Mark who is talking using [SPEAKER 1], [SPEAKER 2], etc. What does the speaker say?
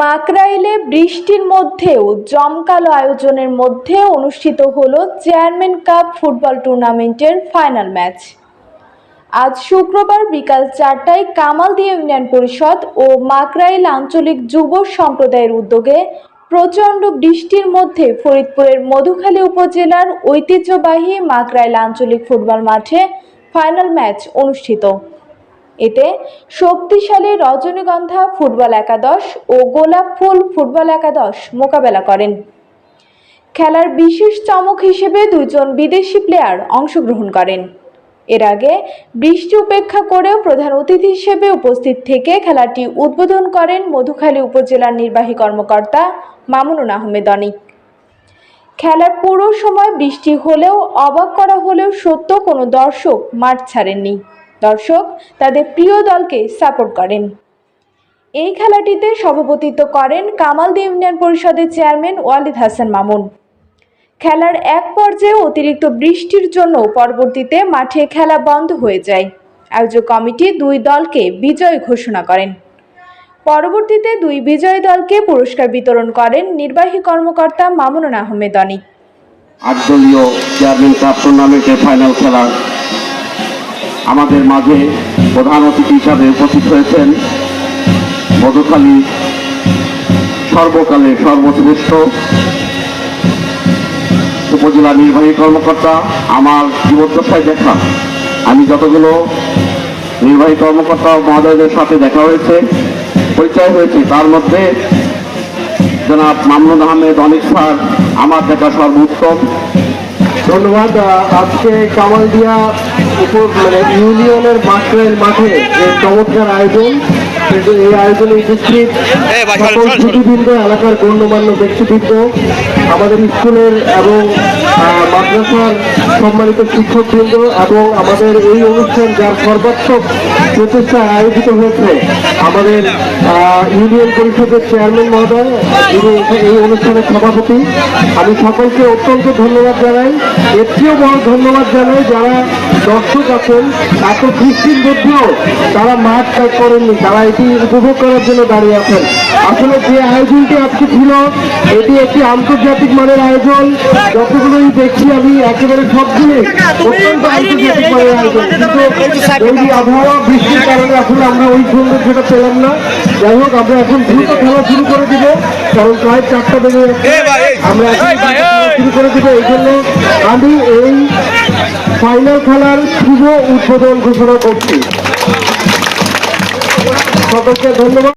[SPEAKER 1] মাকরাইলে বৃষ্টির মধ্যেও জমকালো আয়োজনের মধ্যে অনুষ্ঠিত হলো চেয়ারম্যান কাপ ফুটবল টুর্নামেন্টের ফাইনাল ম্যাচ। আজ শুক্রবার বিকাল চারটায় কামালদিয়া ইউনিয়ন পরিষদ ও মাকরাইল আঞ্চলিক যুব সম্প্রদায়ের উদ্যোগে প্রচণ্ড বৃষ্টির মধ্যে ফরিদপুরের মধুখালী উপজেলার ঐতিহ্যবাহী মাকরাইল আঞ্চলিক ফুটবল মাঠে ফাইনাল ম্যাচ অনুষ্ঠিত। এতে শক্তিশালী রজনীগন্ধা ফুটবল একাদশ ও গোলাপ ফুল ফুটবল একাদশ মোকাবেলা করেন। খেলার বিশেষ চমক হিসেবে দুজন বিদেশি প্লেয়ার অংশগ্রহণ করেন। এর আগে বৃষ্টি উপেক্ষা করেও প্রধান অতিথি হিসেবে উপস্থিত থেকে খেলাটি উদ্বোধন করেন মধুখালী উপজেলার নির্বাহী কর্মকর্তা মামুনুন আহমেদ অনিক খেলার পুরো সময় বৃষ্টি হলেও, অবাক করা হলেও সত্য কোনো দর্শক মাঠ ছাড়েননি। দর্শক, তাদের প্রিয় দলকে সাপোর্ট করেন। এই খেলাটিতে সভাপতিত্ব করেন কামালদি ইউনিয়ন পরিষদের চেয়ারম্যান ওয়ালিদ হাসান মামুন। খেলার এক পর্যায়ে অতিরিক্ত বৃষ্টির জন্য পরবর্তীতে মাঠে খেলা বন্ধ হয়ে যায়। আয়োজক কমিটি দুই দলকে বিজয় ঘোষণা করেন। পরবর্তীতে দুই বিজয়ী দলকে পুরস্কার বিতরণ করেন নির্বাহী কর্মকর্তা মামুনুন আহমেদ অনিক
[SPEAKER 2] আটদলীয় চেয়ারম্যান কাপ টুর্নামেন্টের ফাইনাল খেলা আমাদের মাঝে প্রধান অতিথি হিসাবে উপস্থিত হয়েছেন। মধুখালী সর্বকালে সর্বশ্রেষ্ঠ উপজেলা নির্বাহী কর্মকর্তা, আমার জীবদ্দশায় দেখা। আমি যতগুলো নির্বাহী কর্মকর্তা মহোদয়দের সাথে দেখা হয়েছে, পরিচয় হয়েছে, তার মধ্যে জনাব মামুন আহমেদ অনিক স্যার আমার দেখা সর্বোত্তম।
[SPEAKER 3] ধন্যবাদ আজকে কামালদিয়া মানে ইউনিয়নের মাঠের মাঠে যে চমৎকার আয়োজন এই আয়োজনে উপস্থিত সকল ছুটিবৃন্দ এলাকার গণ্যমান্য ব্যক্তিবৃন্দ আমাদের স্কুলের এবং মাদ্রাসার সম্মানিত শিক্ষকবৃন্দ এবং আমাদের এই অনুষ্ঠান যার সর্বাত্মক প্রচেষ্টায় আয়োজিত হয়েছে আমাদের ইউনিয়ন পরিষদের চেয়ারম্যান মহোদয় এই অনুষ্ঠানের সভাপতি। আমি সকলকে অত্যন্ত ধন্যবাদ জানাই। এর চেয়েও বড় ধন্যবাদ জানাই যারা দর্শক আছেন এত বৃষ্টির মধ্যেও তারা মাঠ ত্যাগ করেননি তারা এটি উপভোগ করার জন্য দাঁড়িয়ে আছেন। আসলে যে আয়োজনটি আজকে ছিল এটি একটি আন্তর্জাতিক মানের আয়োজন। যতগুলোই দেখছি আমি একেবারে সবগুলোই অত্যন্ত আন্তর্জাতিক মানের আয়োজন। কিন্তু এই আবহাওয়া বৃষ্টির কারণে আসলে আমরা ওই সৌন্দর্যটা পেলাম না। যাই হোক আমরা এখন দ্রুত খেলা শুরু করে দিব কারণ প্রায় চারটা বেজে আমরা শুরু করে দিব এই জন্য আমি এই ফাইনাল খেলার শুভ উদ্বোধন ঘোষণা করছি। সকলকে ধন্যবাদ।